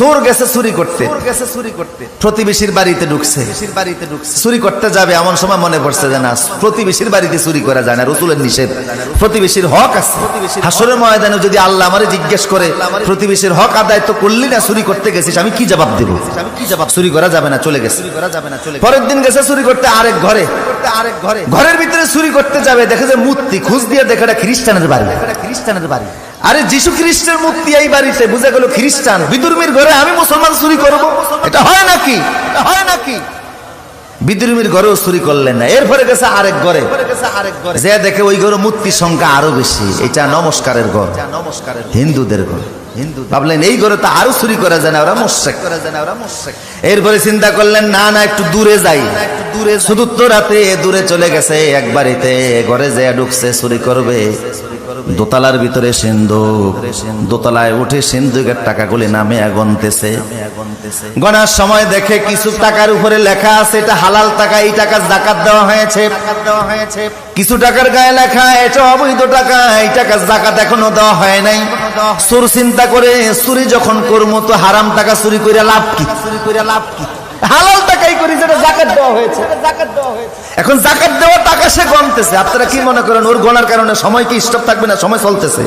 চোর গেছে চুরি করতে। গেছে চুরি করতে। প্রতিবেশীর বাড়িতে ঢুকছে। বাড়িতে ঢুকছে। চুরি করতে যাবে এমন সময় মনে পড়ছে যে না প্রতিবেশীর বাড়িতে চুরি করা যায় না রসুলের নিষেধ। প্রতিবেশীর হক আছে। হাসরের ময়দানে যদি আল্লাহ আমারে জিজ্ঞেস করে প্রতিবেশীর হক আদায় তো করলি না চুরি করতে গেছিস আমি কি জবাব দেবো? আমি কি জবাব চুরি করা যাবে না চলে গেছে। করা যাবে না চলে পরের দিন গেছে চুরি করতে আরেক ঘরে। আরেক ঘরে। ঘরের ভিতরে চুরি করতে যাবে দেখে যে মূর্তি খুঁজ দিয়ে দেখে এটা খ্রিস্টানের বাড়ি। খ্রিস্টানের বাড়ি। আরে যিশু খ্রিস্টের মূর্তি এই বাড়িতে, বুঝে গেল খ্রিস্টান। বিদুর্মীর ঘরে আমি মুসলমান চুরি করব? এটা হয় নাকি? হয় নাকি? বিদ্রুমীর ঘরেও চুরি করলেন না। এরপরে গেছে আরেক ঘরে। যে দেখে ওই ঘরে মূর্তির সংখ্যা আরও বেশি। এটা নমস্কারের ঘর। নমস্কারের হিন্দুদের ঘর। হিন্দু ভাবলেন এই ঘরে তো আরও চুরি করা যায় না, ওরা মোশেক। করা যায় না ওরা মোশেক এরপরে চিন্তা করলেন, না না, একটু দূরে যাই। একটু দূরে চতুর্থ রাতে দূরে চলে গেছে এক বাড়িতে। ঘরে যে ঢুকছে, চুরি করবে। দোতলার ভিতরে সিন্ধুক দোতলায় উঠে সিন্ধুকের টাকাগুলি নামে গনতেছে গনার সময় দেখে কিছু টাকার উপরে লেখা আছে এটা হালাল টাকা এই টাকা জাকাত দেওয়া হয়েছে। কিছু টাকার গায়ে লেখা এটা অবৈধ টাকা এই টাকা জাকাত এখনও দেওয়া হয় নাই। সুর চিন্তা করে চুরি যখন করব তো হারাম টাকা চুরি করে লাভ কি? চুরি করে লাভ কি? হালাল টাকাই করি যেটা জাকাত দেওয়া হয়েছে। এখন জাকাত দেওয়া টাকা সে গমতেছে আপনারা কি মনে করেন, ওর গণার কারণে সময় কি স্টপ থাকবে না? সময় চলতেছে।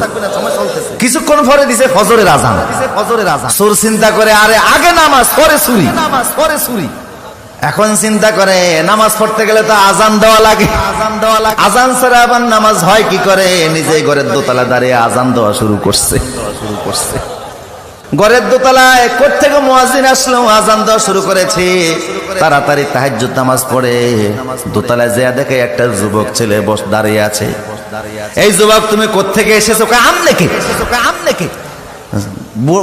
কিছুক্ষণ পরে দিছে ফজরের আজান। ফজরের আজান চোর চিন্তা করে, আরে, আগে নামাজ, পরে চুরি। নামাজ পরে চুরি এখন চিন্তা করে, নামাজ পড়তে গেলে তো আজান দেওয়া লাগে। আজান দেওয়া লাগে আজান ছাড়া আবার নামাজ হয় কি করে? নিজেই ঘরের দোতলা দাঁড়িয়ে আজান দেওয়া শুরু করছে শুরু করছে। ঘরের দোতলায় কোথেকে মুয়াজিন আসলো? আজান দেওয়া শুরু করেছে। তাড়াতাড়ি তাহাজ্জুদ নামাজ পড়ে। দোতলায় যেয়া দেখে একটা যুবক ছেলে বস দাঁড়িয়ে আছে। এই যুবক, তুমি কোথেকে এসেছ? আম নাকি? আম নাকি?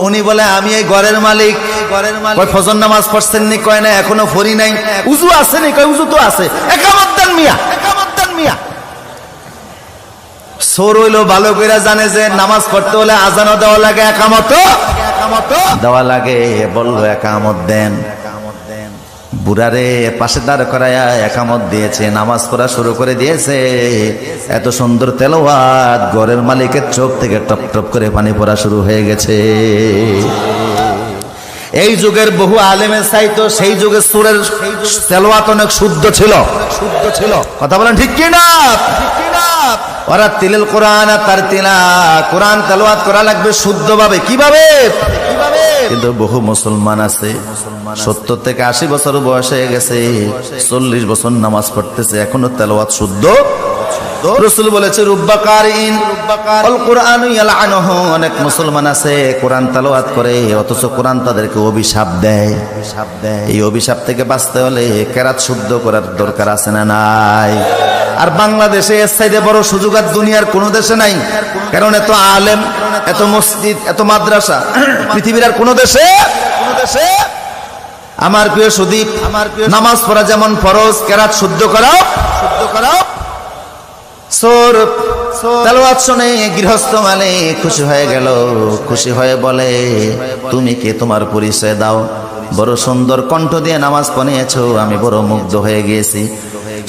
উনি বলে, আমি এই ঘরের মালিক। ঘরের মালিক ফজর নামাজ পড়ছেন নি? কয়, না, এখনও ফরি নাই। উজু আছে নি? কয়, উজু তো আছে। একামত মিয়া একামত মিয়া। সোর হইল ভালো করে জানে যে নামাজ পড়তে হলে আজানও দেওয়া লাগে একামত। দেওয়া লাগে, বলল, একামত দেন। বুড়ারে পাশে দাঁড় করায়া একামত দিয়েছে, নামাজ পড়া শুরু করে দিয়েছে। এত সুন্দর তেলোয়াত ঘরের মালিকের চোখ থেকে টপ টপ করে পানি পড়া শুরু হয়ে গেছে। এই যুগের বহু আলেমের চাইতো সেই যুগের সুরের তেলোয়াত অনেক শুদ্ধ ছিল। শুদ্ধ ছিল কথা বলেন ঠিক কি না ঠিক ওরা তিলেল কোরআন আর তার তিলা। কোরআন তেলোয়াত করা লাগবে শুদ্ধভাবে। কীভাবে? কিন্তু বহু মুসলমান আছে। সত্তর থেকে আশি বছর বয়স হয়ে গেছে। চল্লিশ বছর নামাজ পড়তেছে। এখনও তেলোয়াত শুদ্ধ? রসুল বলেছে অনেক মুসলমান আছে, কোরআন তালাওয়াত করে, অথচ কোরআন তাদেরকে অভিশাপ দেয় অভিশাপ দেয়। এই অভিশাপ থেকে বাঁচতে হলে কেরাত শুদ্ধ করার দরকার আছে না নাই? আর বাংলাদেশে এর সাইডে বড় সুযোগ আর দুনিয়ার কোনো দেশে নাই। কারণ এত আলেম, এত মসজিদ, এত মাদ্রাসা, পৃথিবীর আর কোনো দেশে কোনো দেশে আমার প্রিয় সুদীপ, আমার প্রিয় নামাজ পড়া যেমন ফরজ, কেরাত শুদ্ধ করাও শুদ্ধ করাও। সোর তালওয়াত শুনে গৃহস্থ মানে খুশি হয়ে গেল, খুশি হয়ে বলে, তুমি কে? তোমার পরিচয় দাও। বড় সুন্দর কণ্ঠ দিয়ে নামাজ পড়িয়েছো, আমি বড় মুগ্ধ হয়ে গিয়েছি।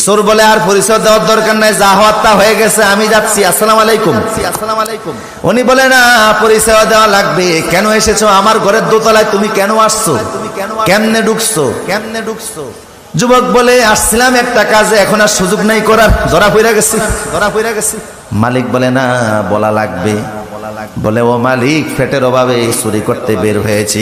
সোর বলে আর পরিচয় দেওয়ার দরকার নাই যা হওয়ার তা হয়ে গেছে আমি যাচ্ছি আসসালাম আলাইকুম। আসসালাম আলাইকুম। উনি বলে না পরিচয় দেওয়া লাগবে কেন এসেছ? আমার ঘরের দোতলায় তুমি কেন আসছো? তুমি কেন কেমনে ঢুকছো? কেমনে ঢুকছো? যুবক বলে আসছিলাম একটা কাজে এখন আর সুযোগ নাই করার ধরা পইরা গেছি। ধরা পইরা গেছি। মালিক বলে না বলা লাগবে। বলে ও মালিক ফেটের অভাবে চুরি করতে বের হয়েছি।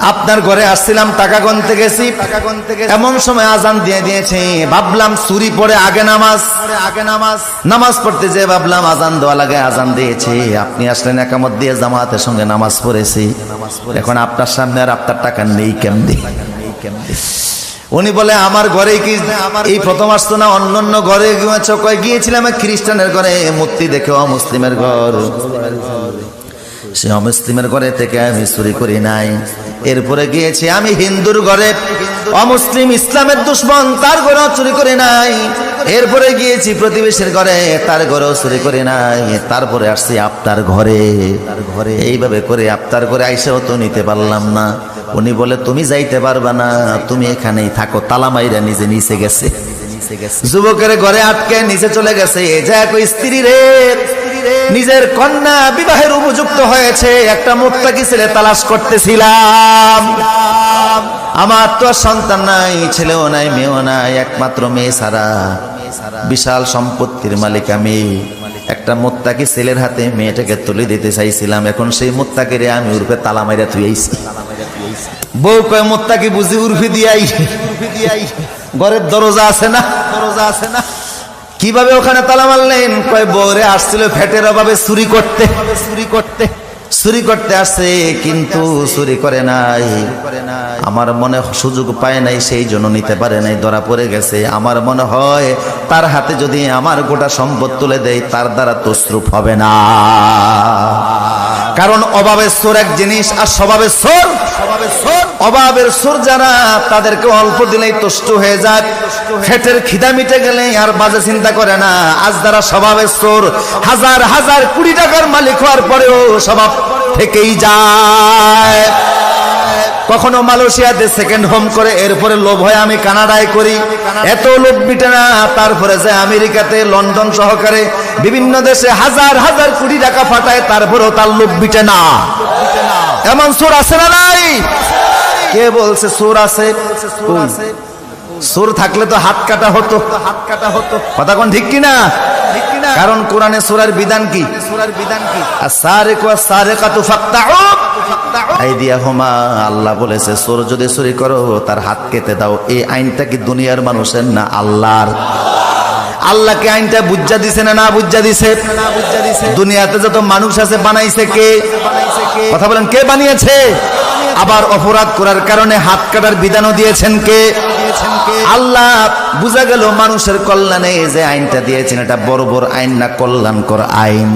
আপনার ঘরে আসছিলাম টাকা গনতে গেছি। টাকা গনতে গেছি। এমন সময় আজান দিয়ে দিয়েছে ভাবলাম চুরি পরে আগে নামাজ। আগে নামাজ। নামাজ পড়তে যে ভাবলাম আজান দেওয়া লাগে আজান দিয়েছে। আপনি আসলেন একামত দিয়ে জামাতের সঙ্গে নামাজ পড়েছি। এখন আপনার সামনে আর আপনার টাকা নেই কেমনি? উনি বলে আমার ঘরে কি এই প্রথম আসতো না অন্য অন্য ঘরে গিয়েছো? গিয়েছিলাম খ্রিস্টানের ঘরে মূর্তি দেখে অমুসলিমের ঘর। সে অমুসলিমের ঘরে থেকে আমি চুরি করি নাই। এরপরে গিয়েছি আমি হিন্দুর ঘরে। অমুসলিম ইসলামের দুশ্মন, তার ঘরেও চুরি করি নাই। এরপরে গিয়েছি প্রতিবেশীর ঘরে, তার ঘরেও চুরি করি নাই। তারপরে আসছি আপনার ঘরে। ঘরে এইভাবে করে আপনার ঘরে আইসেও তো নিতে পারলাম না। উনি বলে, তুমি যাইতে পারবা না, তুমি এখানেই থাকো। তালা মাইরা নিজে নিচে গেছে। যুবকের ঘরে আটকে নিচে চলে গেছে যা স্ত্রী রে। নিজের কন্যা বিবাহের উপযুক্ত হয়েছে একটা মুক্তাকি ছেলে তালাশ করতেছিলাম। আমার তো সন্তান নাই ছেলেও নাই মেয়েও নাই একমাত্র মেয়ে ছাড়া বিশাল সম্পত্তির মালিক আমি। একটা মোত্তাকি ছেলের হাতে মেয়েটাকে তুলে দিতে চাইছিলাম এখন সেই মোত্তাকে রে আমি উর্ফে তালা মাইরা থুয়েছি বউ কয় মোত্তাকি বুঝি উর্ফি দিয়াই। ঘরের দরজা আছে না? দরজা আছে না? কীভাবে ওখানে তালা মারলেন? কয়, বউরে আসছিল ফ্যাটের অভাবে চুরি করতে। চুরি করতে। চুরি করতে আসছে, কিন্তু চুরি করে নাই। আমার মনে সুযোগ পায় নাই, সেই জন্য নিতে পারে নাই, ধরা পড়ে গেছে। আমার মনে হয়, তার হাতে যদি আমার গোটা সম্পদ তুলে দেয়, তার দ্বারা তসরুপ হবে না। কারণ অভাবের সোর এক জিনিস আর স্বভাবের সোর অভাবের সোর যারা তাদেরকে অল্প দিলেই তুষ্ট হয়ে যায়। ফেটের খিদা মিটে গেলে আর বাজে চিন্তা করে না। আজ যারা স্বভাবের সোর হাজার হাজার কুড়ি টাকার মালিক হওয়ার পরেও স্বভাব থেকেই যায়। কখনো মালয়েশিয়াতে সেকেন্ড হোম করে, এরপরে লোভ হয় আমি কানাডায় করি। এত লোভ মিটে না, তারপরে যে আমেরিকাতে লন্ডন সহকারে বিভিন্ন দেশে হাজার হাজার কোটি টাকা ফাটায়, তারপরেও তার লোভ মিটে না। এমন সুর আছে না নাই? কে বলছে সুর আছে? সুর থাকলে তো হাত কাটা হতো হাত কাটা হতো। কথা কোন ঠিক কিনা? কারণ কোরআনে সুরার বিধান কি? সুরার বিধান কি? আর সারে কো সারে কাতু হোমা আল্লাহ বলেছে চোর যদি চুরি করো তার হাত কেটে দাও। এই আইনটা কি দুনিয়ার মানুষের না আল্লাহর? আল্লাহকে আইনটা বুঝা দিছে না না বুঝা দিছে? দুনিয়াতে যত মানুষ আছে বানাইছে কে? কথা বলেন কে বানিয়েছে। আবার অপরাধ করার কারণে হাত কাটার বিধানও দিয়েছেন কে? আল্লাহ বুঝা গেল মানুষের কল্যাণে যে আইনটা দিয়েছেন এটা বড় বড় আইন না কল্যাণকর আইন।